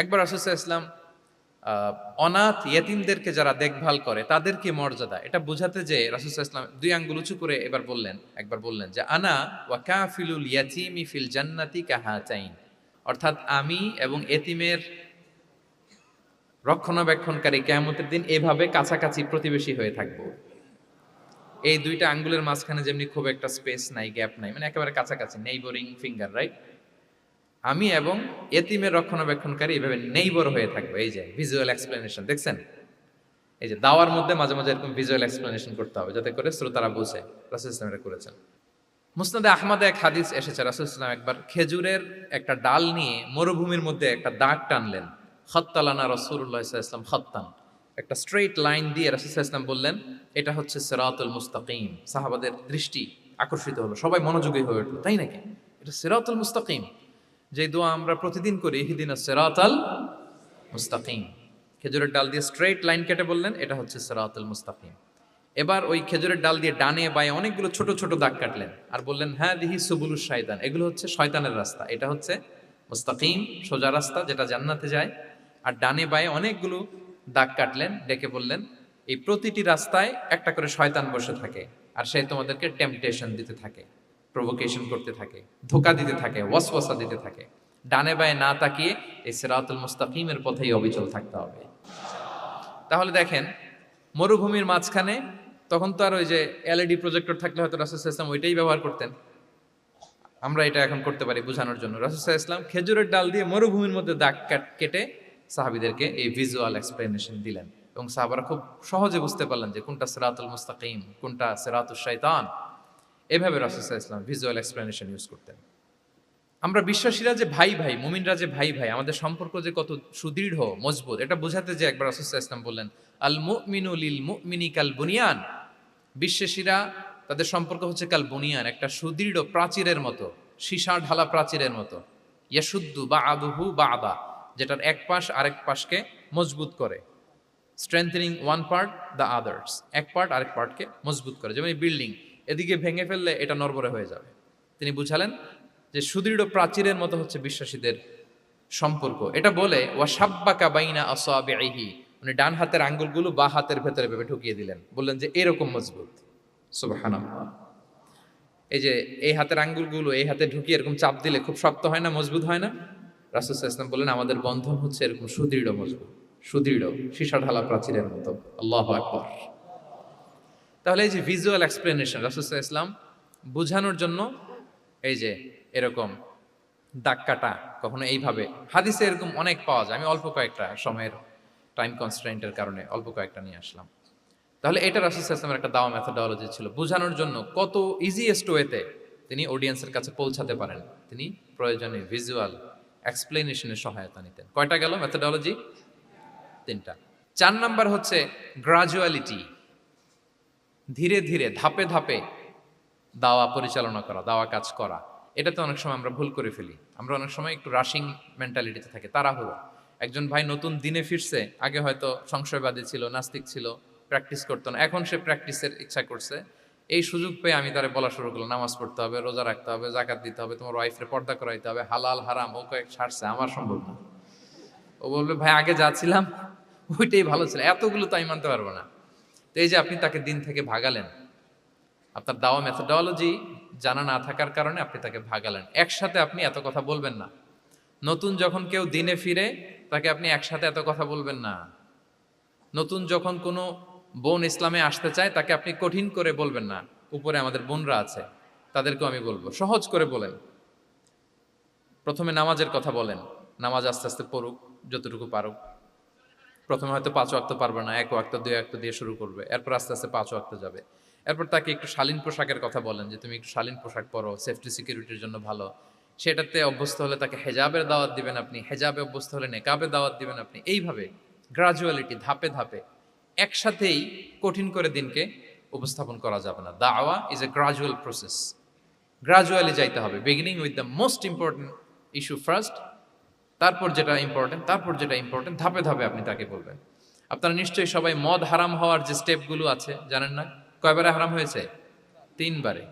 একবার রাসুসাহ ইসলাম অনাথ ইয়েতিমদেরকে যারা দেখভাল করে, তাদেরকে মর্যাদা, এটা বোঝাতে যে রাসুসাহ ইসলাম দুই আঙ্গুল উঁচু করে এবার বললেন, একবার বললেন যে, আনা ওয়া কাফিলুল ইয়াতিমি ফিল জান্নাতি কাহা চাইন অর্থাৎ আমি এবং এতিমের রক্ষণাবেক্ষণকারী কেয়ামতের দিন এভাবে কাছাকাছি প্রতিবেশী হয়ে থাকব। এই দুইটা আঙ্গুলের মাঝখানে যেমনি খুব একটা স্পেস নাই, গ্যাপ নাই মানে একেবারে কাছাকাছি, নেইবরিং ফিঙ্গার, রাইট? আমি এবং এতিমের রক্ষণাবেক্ষণকারী এইভাবে নেইবর হয়ে থাকব। এই যে ভিজুয়াল এক্সপ্লেনেশন দেখছেন? এই যে, দাওয়ার মধ্যে মাঝে মাঝে এরকম ভিজুয়াল এক্সপ্লেনেশন করতে হবে, যাতে করে শ্রোতারা বুঝে রাসুল ইসলাম এটা করেছেন। মুসনাদে আহমদে এক হাদিস এসেছে, রাসুল ইসলাম একবার খেজুরের একটা ডাল নিয়ে মরুভূমির মধ্যে একটা দাগ টানলেন। খত্তালানা রসুল্লাহ ইসলাম খত্তান। একটা স্ট্রেট লাইন দিয়ে রাসুল ইসলাম বললেন, এটা হচ্ছে সেরাতুল মুস্তাকিম। সাহাবাদের দৃষ্টি আকর্ষিত হলো, সবাই মনোযোগী হয়ে উঠল, তাই নাকি? এটা সেরাতুল মুস্তাকিম। যে দোয়া আমরা প্রতিদিন করি হিদিন সেরাতাল মুস্তাকিম। খেজুরের ডাল দিয়ে স্ট্রেট লাইন কেটে বললেন, এটা হচ্ছে সেরাতুল মুস্তাকিম। এবার ওই খেজুরের ডাল দিয়ে ডানে বায়ে অনেকগুলো ছোট ছোট দাগ কাটলেন আর বললেন হ্যাঁ দিহি সুবুলু শয়তান। এগুলো হচ্ছে শয়তানের রাস্তা, এটা হচ্ছে মুস্তাকিম, সোজা রাস্তা যেটা জান্নাতে যায়। আর ডানে বায়ে অনেকগুলো দাগ কাটলেন, ডেকে বললেন, এই প্রতিটি রাস্তায় একটা করে শয়তান বসে থাকে আর সে তোমাদেরকে টেম্পটেশন দিতে থাকে। প্রভোকেশন করতে থাকে, ধোকা দিতে থাকে ওয়াসওয়াসা দিতে থাকে। ডানে বায়ে না তাকিয়ে এই সিরাতুল মুস্তাকিমের পথেই অবিচল থাকতে হবে। তাহলে দেখেন, মরুভূমির মাঝখানে তখন তো আর ওই যে এলইডি প্রজেক্টর থাকলে হয়তো রাসুল ইসলাম ওইটাই ব্যবহার করতেন। আমরা এটা এখন করতে পারি বোঝানোর জন্য। রাসুল ইসলাম খেজুরের ডাল দিয়ে মরুভূমির মধ্যে দাগ কাট কেটে সাহাবিদেরকে এই ভিজুয়াল এক্সপ্লেনেশন দিলেন। এবং সাহাবারা খুব সহজে বুঝতে পারলেন যে কোনটা সিরাতুল মুস্তাকিম, কোনটা সিরাতুল শৈতান এভাবে রাসুল ইসলাম ভিজুয়াল এক্সপ্লেনেশন ইউজ করতেন। আমরা বিশ্বাসীরা যে ভাই ভাই, মুমিনরা যে ভাই ভাই, আমাদের সম্পর্ক যে কত সুদৃঢ়, মজবুত, এটা বোঝাতে যে একবার রাসুল ইসলাম বললেন, আল মুমিনু লিল মুমিনি কাল বুনিয়ান। বিশ্বাসীরা, তাদের সম্পর্ক হচ্ছে কাল বুনিয়ান, একটা সুদৃঢ় প্রাচীরের মতো, সীসা ঢালা প্রাচীরের মতো। ইয়াসুদ্দু বা আবহু বা আবা যেটার এক পাশ আরেক পাশকে মজবুত করে। Strengthening one part the others এক পার্ট আরেক পার্টকে মজবুত করে। যেমন এই বিল্ডিং এদিকে ভেঙে ফেললে এটা নরবরে হয়ে যাবে। তিনি বুঝালেন যে সুদৃঢ় প্রাচীরের মতো হচ্ছে বিশ্বাসীদের সম্পর্ক। এটা বলে ওয়াসাব্বাকা বাইনা আসাবিহি উনি ডান হাতের আঙ্গুলগুলো বা হাতের ভেতরে ভেবে ঢুকিয়ে দিলেন। বললেন যে, এরকম মজবুত। সুবহানাল্লাহ। এই যে, এই হাতের আঙ্গুলগুলো এই হাতে ঢুকিয়ে এরকম চাপ দিলে খুব শক্ত হয় না, মজবুত হয় না? রাসুল ইসলাম বললেন, আমাদের বন্ধন হচ্ছে এরকম সুদৃঢ় মজবুত। সুদৃঢ়, সীসা ঢালা প্রাচীরের মতো। আল্লাহ আকবর। তাহলে এই যে ভিজুয়াল এক্সপ্লেনেশন রাসুল ইসলাম বোঝানোর জন্য এই যে এরকম দাগ কাটা, কখনো এইভাবে। হাদিসে এরকম অনেক পাওয়া যায়। আমি অল্প কয়েকটা সময়ের টাইম কনস্ট্রেন্টের কারণে অল্প কয়েকটা নিয়ে আসলাম। তাহলে এটা রাসুল ইসলামের একটা দাওয়া মেথোডোলজি ছিল। বোঝানোর জন্য কত ইজিয়েস্ট ওয়েতে তিনি অডিয়েন্সের কাছে পৌঁছাতে পারেন। তিনি প্রয়োজনে ভিজুয়াল এক্সপ্লেনেশনের সহায়তা নিতেন। কয়টা গেল মেথোডোলজি তিনটা। চার নাম্বার হচ্ছে গ্রাজুয়ালিটি ধীরে ধীরে, ধাপে ধাপে দাওয়া পরিচালনা করা, দাওয়া কাজ করা। এটাতে অনেক সময় আমরা ভুল করে ফেলি। আমরা অনেক সময় একটু রাশিং মেন্টালিটিতে থাকি, তাড়াহুড়ো। একজন ভাই নতুন দিনে ফিরছে, আগে হয়তো সংশয়বাদী ছিল, নাস্তিক ছিল প্র্যাকটিস করতো না, এখন সে প্র্যাকটিসের ইচ্ছা করছে। এই সুযোগ পেয়ে আমি তারে বলা শুরু করলাম, নামাজ পড়তে হবে, রোজা রাখতে হবে, জাকাত দিতে হবে, তোমার ওয়াইফরে পর্দা করাইতে হবে, হালাল, হারাম, ও কয়েক ছাড়ছে, আমার সম্ভব না। ও বলবে, ভাই, আগে যা ছিলাম, ওইটাই ভালো ছিল, এতগুলো তো আমি মানতে পারব না। তো এই যে আপনি তাকে দিন থেকে ভাগালেন, আপনার দাওয়া মেথোডোলজি জানা না থাকার কারণে আপনি তাকে ভাগালেন। একসাথে আপনি এত কথা বলবেন না। নতুন যখন কেউ দিনে ফিরে, তাকে আপনি একসাথে এত কথা বলবেন না। নতুন যখন কোনো বোন ইসলামে আসতে চায়, তাকে আপনি কঠিন করে বলবেন না। উপরে আমাদের বোনরা আছে, তাদেরকেও আমি বলব। সহজ করে বলেন। প্রথমে নামাজের কথা বলেন। নামাজ আস্তে আস্তে পড়ুক, যতটুকু পারুক। প্রথমে হয়তো পাঁচ ওয়াক্ত পারবে না, এক ওয়াক্ত, দুই ওয়াক্ত দিয়ে শুরু করবে। এরপর আস্তে আস্তে পাঁচ ওয়াক্ত যাবে। এরপর তাকে একটু শালীন পোশাকের কথা বলেন যে, তুমি একটু শালীন পোশাক পরো সেফটি সিকিউরিটির জন্য ভালো। সেটাতে অভ্যস্ত হলে তাকে হেজাবের দাওয়াত দিবেন আপনি, হেজাবে অভ্যস্ত হলে নেকাবে দাওয়াত দিবেন আপনি। এইভাবে গ্রাজুয়ালিটি ধাপে ধাপে একসাথেই কঠিন করে দিনকে উপস্থাপন করা যাবে না। দাওয়া is a gradual process gradually যাইতে হবে। Beginning with the most important issue first তারপর যেটা ইম্পর্টেন্ট তারপর যেটা ইম্পর্টেন্ট ধাপে ধাপে আপনি তাকে বলবেন। আপনারা নিশ্চয়ই সবাই মদ হারাম হওয়ার যে স্টেপগুলো আছে, জানেন না? কয়বারে হারাম হয়েছে? তিনবারে।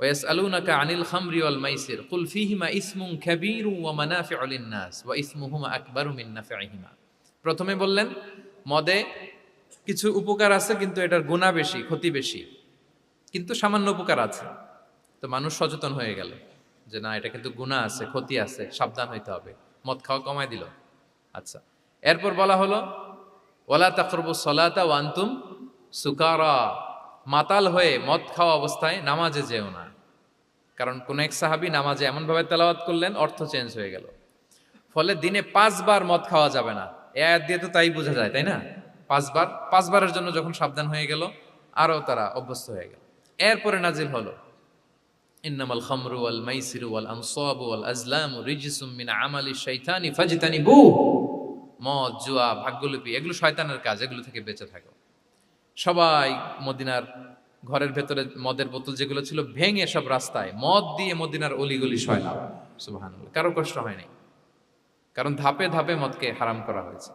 ওয়াস আলুনাকা আনিল খামরি ওয়াল মাইসির, কুল ফিহিমা ইসমুন খাবিরু ওয়া মানাফিউ লিন-নাস ওয়া ইসমুহুমা আকবারু মিন নাফিহিমা প্রথমে বললেন, মদে কিছু উপকার আছে, কিন্তু এটার গুণা বেশি, ক্ষতি বেশি। কিন্তু সামান্য উপকার আছে। তো মানুষ সচেতন হয়ে গেল যে না, এটা কিন্তু গুণা আছে, ক্ষতি আছে, সাবধান হইতে হবে। মদ খাওয়া কমায় দিল। আচ্ছা এরপর বলা হলো ওলা তাকরবু সলাতা ওয়ান্তুম সুকারা। মাতাল হয়ে মদ খাওয়া অবস্থায় নামাজে যেও না। কারণ কোন এক সাহাবি নামাজে এমনভাবে তেলাওয়াত করলেন, অর্থ চেঞ্জ হয়ে গেল। ফলে দিনে পাঁচবার মদ খাওয়া যাবে না। এ আয়াত দিয়ে তো তাই বোঝা যায়, তাই না? পাঁচবার, পাঁচবারের জন্য যখন সাবধান হয়ে গেল, আরও তারা অভ্যস্ত হয়ে গেল। এরপরে নাজিল হলো ইন্নামাল খামরু ওয়াল মাইসিরু ওয়াল আনসাবু ওয়াল আজলামু রিজসুম মিন আমালি শাইতানি ফাজতানিবু। মদ, জুয়া, ভাগ্যলিপি, এগুলো শয়তানের কাজ, এগুলো থেকে বেঁচে থাকো। সবাই মদিনার ঘরের ভেতরে মদের বোতল যেগুলো ছিল, ভেঙে সব রাস্তায় মদ দিয়ে মদিনার অলিগলি সয়লাম সুবাহান কারও কষ্ট হয়নি কারণ ধাপে ধাপে মদকে হারাম করা হয়েছে।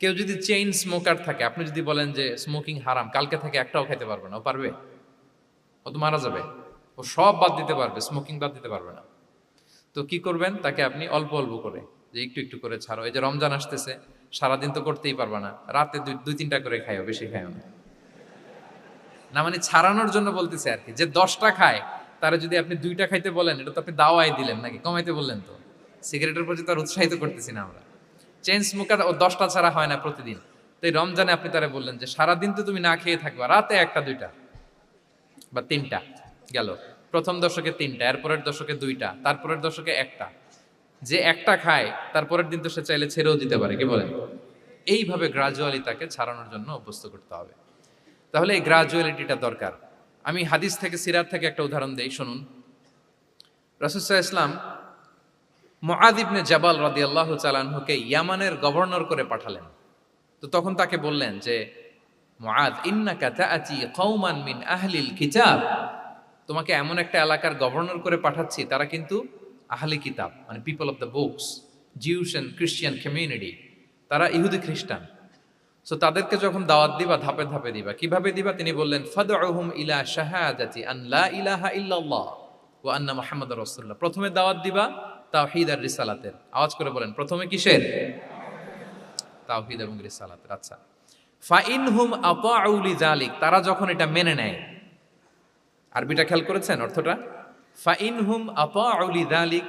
কেউ যদি চেইন স্মোকার থাকে, আপনি যদি বলেন যে স্মোকিং হারাম, কালকে থেকে একটাও খেতে পারবে না, ও পারবে? ও তো মারা যাবে। ও সব বাদ দিতে পারবে স্মোকিং বাদ দিতে পারবে না। তো কি করবেন? তাকে আপনি অল্প অল্প করে, যে একটু একটু করে ছাড়ো। এই যে রমজান আসতেছে, সারাদিন তো করতেই পারবে না। রাতে দুই দুই তিনটা করে খাইও, বেশি খাইও না। না মানে ছাড়ানোর জন্য বলতেছে আর কি, যে দশটা খায়, তারা যদি আপনি দুইটা খাইতে বলেন, এটা তো আপনি দাওয়াই দিলেন নাকি? কমাইতে বললেন তো। সিগারেটের প্রতি তার উৎসাহিত করতেছি না আমরা। চেন স্মোকার ও দশটা ছাড়া হয় না প্রতিদিন। তো এই রমজানে আপনি তারা বললেন যে, সারাদিন তো তুমি না খেয়ে থাকবা, রাতে একটা, দুইটা বা তিনটা। গেল। প্রথম দশকে তিনটা, এরপরের দশকে দুইটা, তারপরের দশকে একটা। যে একটা খায়, তারপরের দিন তো সে চাইলে ছেড়েও দিতে পারে, কি বলেন? এইভাবে গ্রাজুয়ালি তাকে ছাড়ানোর জন্য অভ্যস্ত করতে হবে। তাহলে এই গ্রাজুয়ালিটিটা দরকার। আমি হাদিস থেকে, সিরাত থেকে একটা উদাহরণ দেই, শুনুন। রাসুসাহ ইসলাম মহাদিবনে জাবাল রাদি আল্লাহ চালানহুকে ইয়ামানের গভর্নর করে পাঠালেন। তো তখন তাকে বললেন যে মহাদ ইন্নাকা তাআতি কওমান মিন আহলিল কিতাব। তোমাকে এমন একটা এলাকার গভর্নর করে পাঠাচ্ছি, তারা কিন্তু আহলি কিতাব মানে people of the books Jews and Christian community তারা ইহুদি খ্রিস্টান। সো তাদেরকে যখন দাওয়াত দিবা, ধাপে ধাপে দিবা, কীভাবে দিবা? তিনি বললেন, ফাদউহুম ইলা শাহাদাতি আন লা ইলাহা ইল্লাল্লাহ ওয়া আন্না মুহাম্মাদুর রাসূলুল্লাহ। প্রথমে দাওয়াত দিবা, তাওহীদ আর রিসালাতের। আওয়াজ করে বলেন, প্রথমে কিসের? তাওহীদ এবং রিসালাতের আচ্ছা। ফাইনহুম আতাউ লিযালিক। তারা যখন এটা মেনে নেয় আরবিটা খেয়াল করেছেন অর্থটা? ফাইন ফাইনহুম আতাউ লিযালিক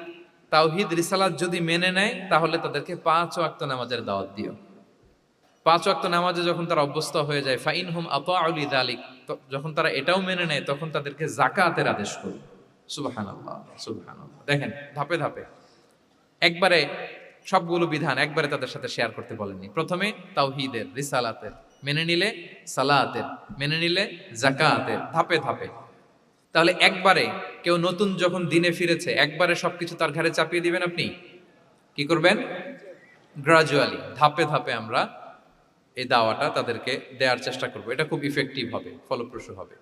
তাওহিদ রিসালাত যদি মেনে নেয়, তাহলে তাদেরকে পাঁচ ওয়াক্ত নামাজের দাওয়াত দিও। পাঁচ ওয়াক্ত নামাজে যখন তারা অভ্যস্ত হয়ে যায় ফাইন হুম আলী দালিক যখন তারা এটাও মেনে নেয়, তখন তাদেরকে জাকাতের আদেশ করবে সুবাহান সুবাহান দেখেন, ধাপে ধাপে। একবারে সবগুলো বিধান একবারে তাদের সাথে শেয়ার করতে বলেননি। প্রথমে তাওহিদের, রিসালাতের। মেনে নিলে সালাতের, মেনে নিলে জাকাতের ধাপে ধাপে। তাহলে একবারে কেউ নতুন যখন দিনে ফিরেছে, একবারে সবকিছু তার ঘাড়ে চাপিয়ে দিবেন আপনি? কি করবেন? গ্রাজুয়ালি ধাপে ধাপে আমরা এই দাওয়াটা তাদেরকে দেওয়ার চেষ্টা করব। এটা খুব ইফেক্টিভ হবে, ফলপ্রসূ হবে।